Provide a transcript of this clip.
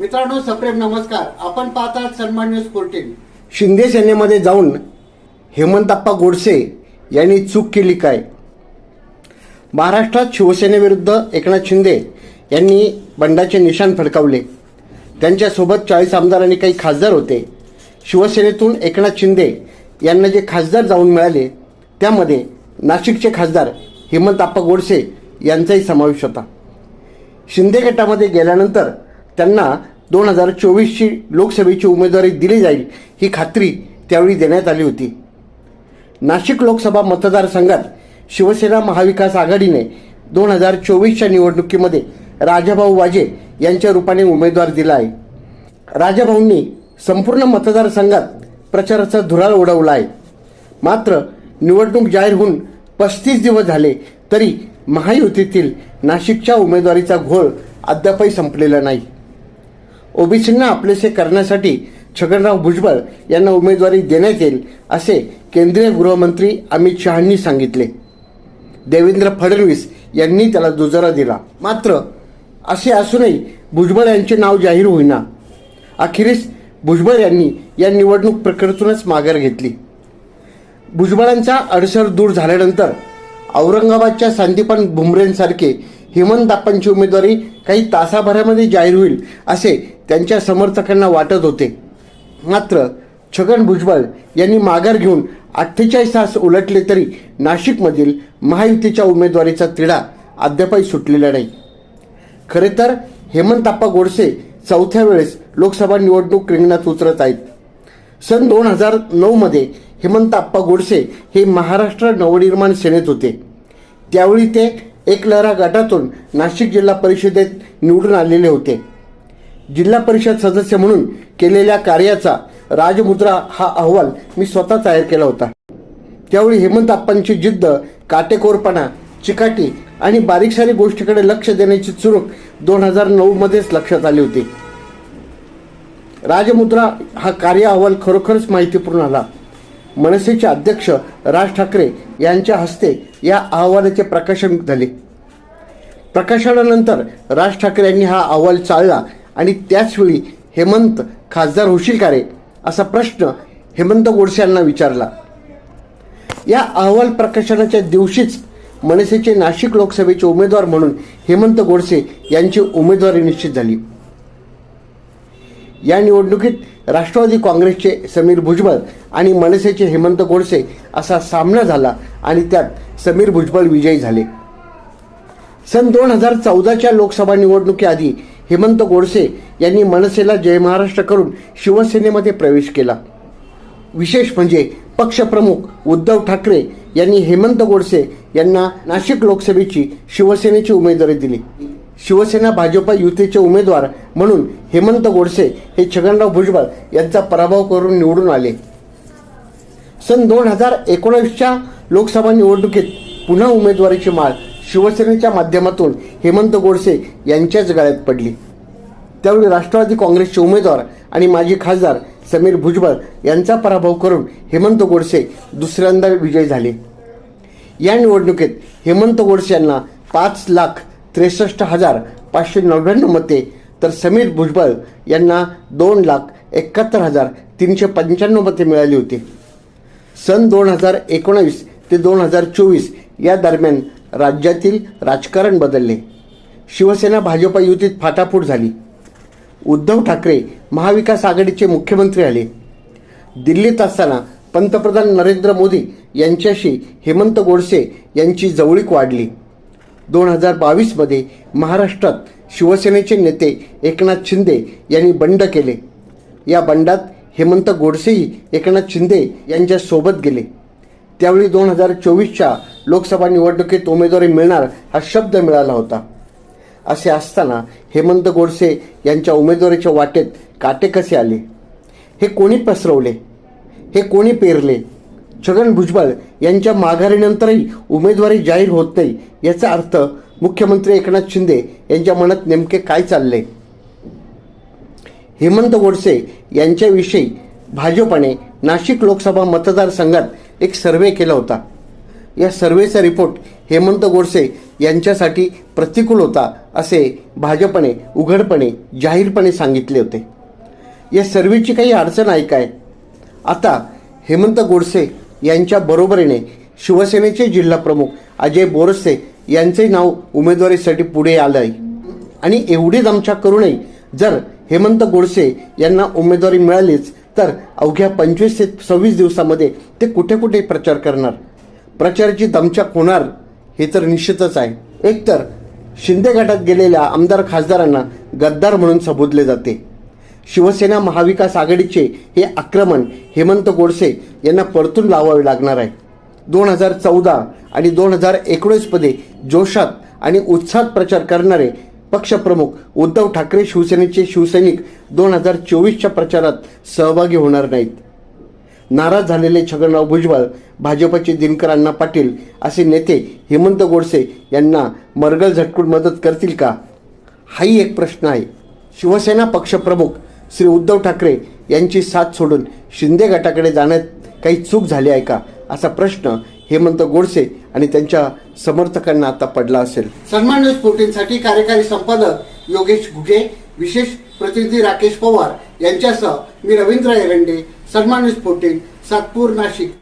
मित्रांनो सप्रेम नमस्कार. आपण पाहतात सन्मान न्यूज फोर्टीन शिंदे सेनेमध्ये जाऊन हेमंतप्पा गोडसे यांनी चूक केली काय? महाराष्ट्रात शिवसेनेविरुद्ध एकनाथ शिंदे यांनी बंडाचे निशाण फडकावले. त्यांच्यासोबत चाळीस आमदार आणि काही खासदार होते. शिवसेनेतून एकनाथ शिंदे यांना जे खासदार जाऊन मिळाले त्यामध्ये नाशिकचे खासदार हेमंतप्पा गोडसे यांचाही समावेश होता. शिंदे गटामध्ये गेल्यानंतर त्यांना दोन हजार चोवीसची लोकसभेची उमेदवारी दिली जाईल ही खात्री त्यावेळी देण्यात आली होती. नाशिक लोकसभा मतदारसंघात शिवसेना महाविकास आघाडीने दोन हजार चोवीसच्या निवडणुकीमध्ये राजाभाऊ वाजे यांच्या रूपाने उमेदवार दिला आहे. राजाभाऊंनी संपूर्ण मतदारसंघात प्रचाराचा धुराळ उडवला आहे. मात्र निवडणूक जाहीर होऊन पस्तीस दिवस झाले तरी महायुतीतील नाशिकच्या उमेदवारीचा घोळ अद्यापही संपलेला नाही. ओबीसींना आपलेसे करण्यासाठी छगनराव भुजबळ यांना उमेदवारी देण्यात येईल असे केंद्रीय गृहमंत्री अमित शहांनी सांगितले. देवेंद्र फडणवीस यांनी त्याला दुजोरा दिला. मात्र असे असूनही भुजबळ यांचे नाव जाहीर होईना. अखेरीस भुजबळ यांनी या निवडणूक प्रक्रियेतूनच माघार घेतली. भुजबळांचा अडसर दूर झाल्यानंतर औरंगाबादच्या संदीपन भुमरेंसारखे हेमंतप्पांची उमेदवारी काही तासाभरामध्ये जाहीर होईल असे त्यांच्या समर्थकांना वाटत होते. मात्र छगन भुजबळ यांनी माघार घेऊन अठ्ठेचाळीस तास उलटले तरी नाशिकमधील महायुतीच्या उमेदवारीचा तिढा अद्यापही सुटलेला नाही. खरे तर हेमंतप्पा गोडसे चौथ्या वेळेस लोकसभा निवडणूक रिंगणात उतरत आहेत. सन दोन हजार नऊमध्ये हेमंतप्पा गोडसे हे महाराष्ट्र नवनिर्माण सेनेत होते. त्यावेळी ते एक लहरा गटातून नाशिक जिल्हा परिषदेत निवडून आलेले होते. जिल्हा परिषद सदस्य म्हणून केलेल्या कार्याचा राजमुद्रा हा अहवाल मी स्वतः तयार केला होता. त्यावेळी हेमंत आप्पांची जिद्द काटेकोरपणा चिकाटी आणि बारीकसारी गोष्टीकडे लक्ष देण्याची चुरूक दोन हजार नऊ मध्येच लक्षात आली होती. राजमुद्रा हा कार्य अहवाल खरोखरच माहितीपूर्ण आला. मनसेचे अध्यक्ष राज ठाकरे यांच्या हस्ते या अहवालाचे प्रकाशन झाले. प्रकाशनानंतर राज ठाकरे यांनी हा अहवाल चालला. आणि त्याचवेळी हेमंत खासदार होशील का रे? असा प्रश्न हेमंत गोडसे यांना विचारला. या अहवाल प्रकाशनाच्या दिवशीच मनसेचे नाशिक लोकसभेचे उमेदवार म्हणून हेमंत गोडसे यांची उमेदवारी निश्चित झाली. या निवडणुकीत राष्ट्रवादी काँग्रेसचे समीर भुजबळ आणि मनसेचे हेमंत गोडसे असा सामना झाला आणि त्यात समीर भुजबळ विजयी झाले. सन दोन हजार चौदाच्या लोकसभा निवडणुकीआधी हेमंत गोडसे यांनी मनसेला जय महाराष्ट्र करून शिवसेनेमध्ये प्रवेश केला. विशेष म्हणजे पक्षप्रमुख उद्धव ठाकरे यांनी हेमंत गोडसे यांना नाशिक लोकसभेची शिवसेनेची उमेदवारी दिली. शिवसेना भाजप युतीचे उमेदवार म्हणून हेमंत गोडसे हे छगनराव भुजबळ यांचा पराभव करून निवडून आले. सन दोन हजार एकोणावीसच्या लोकसभा निवडणुकीत पुन्हा उमेदवारीची माळ शिवसेनेच्या माध्यमातून हेमंत गोडसे यांच्याच गळ्यात पडली. त्यावेळी राष्ट्रवादी काँग्रेसचे उमेदवार आणि माजी खासदार समीर भुजबळ यांचा पराभव करून हेमंत गोडसे दुसऱ्यांदा विजयी झाले. या निवडणुकीत हेमंत गोडसे यांना पाच लाख त्रेसष्ट हजार पाचशे नव्याण्णव मते तर समीर भुजबळ यांना दोन लाख एकाहत्तर हजार तीनशे पंच्याण्णव मते मिळाली होती. सन दोन हजार एकोणावीस ते दोन हजार चोवीस या दरम्यान राज्यातील राजकारण बदलले. शिवसेना भाजप युतीत फाटाफूट झाली. उद्धव ठाकरे महाविकास आघाडीचे मुख्यमंत्री आले. दिल्लीत असताना पंतप्रधान नरेंद्र मोदी यांच्याशी हेमंत गोडसे यांची जवळीक वाढली. दोन हजार बावीसमध्ये महाराष्ट्रात शिवसेनेचे नेते एकनाथ शिंदे यांनी बंड केले. या बंडात हेमंत गोडसेही एकनाथ शिंदे यांच्यासोबत गेले. त्यावेळी दोन हजार चोवीसच्या लोकसभा निवडणुकीत उमेदवारी मिळणार हा शब्द मिळाला होता. असे असताना हेमंत गोडसे यांच्या उमेदवारीच्या वाटेत काटे कसे आले? हे कोणी पसरवले? हे कोणी पेरले? छगन भुजबळ यांच्या माघारीनंतरही उमेदवारी जाहीर होत नाही याचा अर्थ मुख्यमंत्री एकनाथ शिंदे यांच्या मनात नेमके काय चालले हेमंत गोडसे यांच्याविषयी भाजपाने नाशिक लोकसभा मतदारसंघात एक सर्वे केला होता. या सर्वेचा रिपोर्ट हेमंत गोडसे यांच्यासाठी प्रतिकूल होता असे भाजपने उघडपणे जाहीरपणे सांगितले होते. या सर्वेची काही अडचण आहे काय? आता हेमंत गोडसे यांच्या बरोबरीने शिवसेनेचे जिल्हाप्रमुख अजय बोरसे यांचे नाव उमेदवारीसाठी पुढे आलं आहे. आणि एवढी दमछाक करूनही जर हेमंत गोडसे यांना उमेदवारी मिळालीच तर अवघ्या पंचवीस ते सव्वीस दिवसामध्ये ते कुठे कुठे प्रचार करणार? प्रचाराची दमछाक होणार हे तर निश्चितच आहे. एकतर शिंदे गटात गेलेल्या आमदार खासदारांना गद्दार म्हणून संबोधले जाते. शिवसेना महाविकास आघाडीचे हे आक्रमण हेमंत गोडसे यांना परतून लावावे लागणार आहे. दोन हजार चौदा आणि दोन हजार एकोणीसमध्ये जोशात आणि उत्साहात प्रचार करणारे पक्षप्रमुख उद्धव ठाकरे शिवसेनेचे शिवसैनिक दोन हजार चोवीसच्या प्रचारात सहभागी होणार नाहीत. नाराज झालेले छगनराव भुजबळ भाजपचे दिनकर अण्णा पाटील असे नेते हेमंत गोडसे यांना मरगळ झटकून मदत करतील का? हाही एक प्रश्न आहे. शिवसेना पक्षप्रमुख श्री उद्धव ठाकरे यांची साथ सोडून शिंदे गटाकडे जाण्यात काही चूक झाली आहे का? असा प्रश्न हेमंत गोडसे आणि त्यांच्या समर्थकांना आता पडला असेल. सन्मान न्यूज फोर्टीनसाठी कार्यकारी संपादक योगेश घुगे विशेष प्रतिनिधी राकेश पवार यांच्यासह मी रवींद्र एरंडे सन्मान न्यूज सातपूर नाशिक.